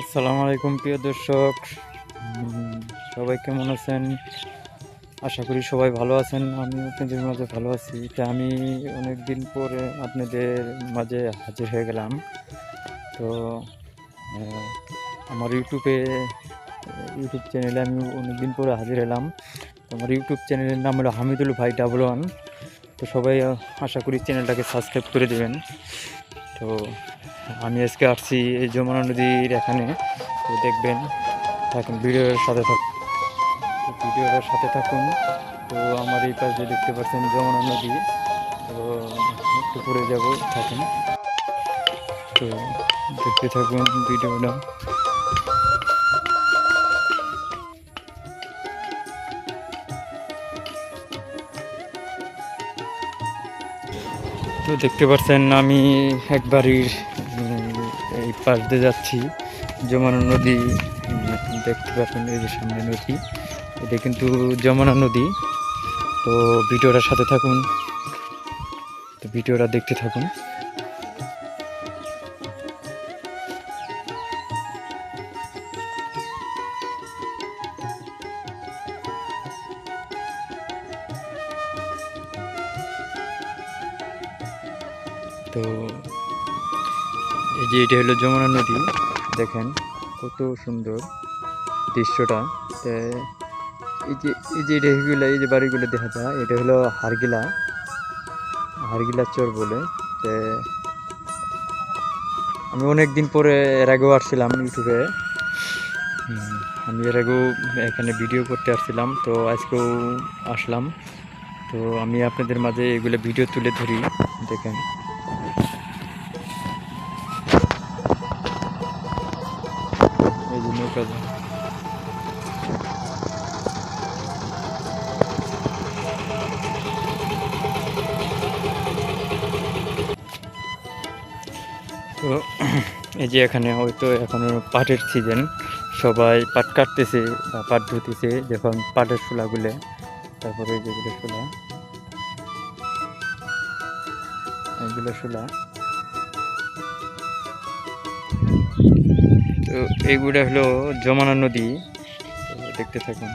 আসসালামু আলাইকুম, প্রিয় দর্শক। সবাই কেমন আছেন? আশা করি সবাই ভালো আছেন আমি আপনাদের মাঝে ভালো আছি। তা আমি অনেক দিন পরে আপনাদের মাঝে হাজির হয়ে গেলাম। তো আমার ইউটিউবে, ইউটিউব চ্যানেলে আমি অনেক দিন পরে হাজির হলাম। আমার ইউটিউব চ্যানেলের নাম হলো হামিদুল ভাই ডাবল ওয়ান। তো সবাই আশা করি চ্যানেলটাকে সাবস্ক্রাইব করে দেবেন। তো আমি আজকে আসছি এই যমুনা নদীর এখানে। তো দেখবেন, থাকুন, ভিডিওর সাথে থাকুন। ভিডিওটার সাথে থাকুন। তো আমার এই পাশে দেখতে পাচ্ছেন যমুনা নদী। তো একটু পরে যাব, থাকুন। তো দেখতে থাকুন ভিডিওটা। তো দেখতে পাচ্ছেন, আমি একবারই বাড়ির এই পাশ দিয়ে যাচ্ছি। যমুনা নদী দেখতে পাচ্ছেন এই যে সামনে নদী। এটা কিন্তু যমুনা নদী। তো ভিডিওটার সাথে থাকুন। তো ভিডিওটা দেখতে থাকুন। তো এই যে এটা হলো যমুনা নদী, দেখেন কত সুন্দর দৃশ্যটা। এই যে এই যে এই যে বাড়িগুলো দেখা যায়, এটা হলো হারগিলা হারগিলা চর বলে। আমি অনেক দিন পরে এর আগেও আসছিলাম ইউটিউবে। আমি এর আগেও এখানে ভিডিও করতে আসছিলাম, তো আজকেও আসলাম। তো আমি আপনাদের মাঝে এগুলো ভিডিও তুলে ধরি, দেখেন। এই যে নৌকা। তো, এই যে এখানে হয়তো এখনও পাটের সিজন সবাই পাট কাটতেছে বা পাট ধুতেছে, যখন পাটের শোলাগুলো, তারপরে যেগুলো শোলা এগুলো শোলা তো এইগুলো হলো জমানা নদী। দেখতে থাকুন।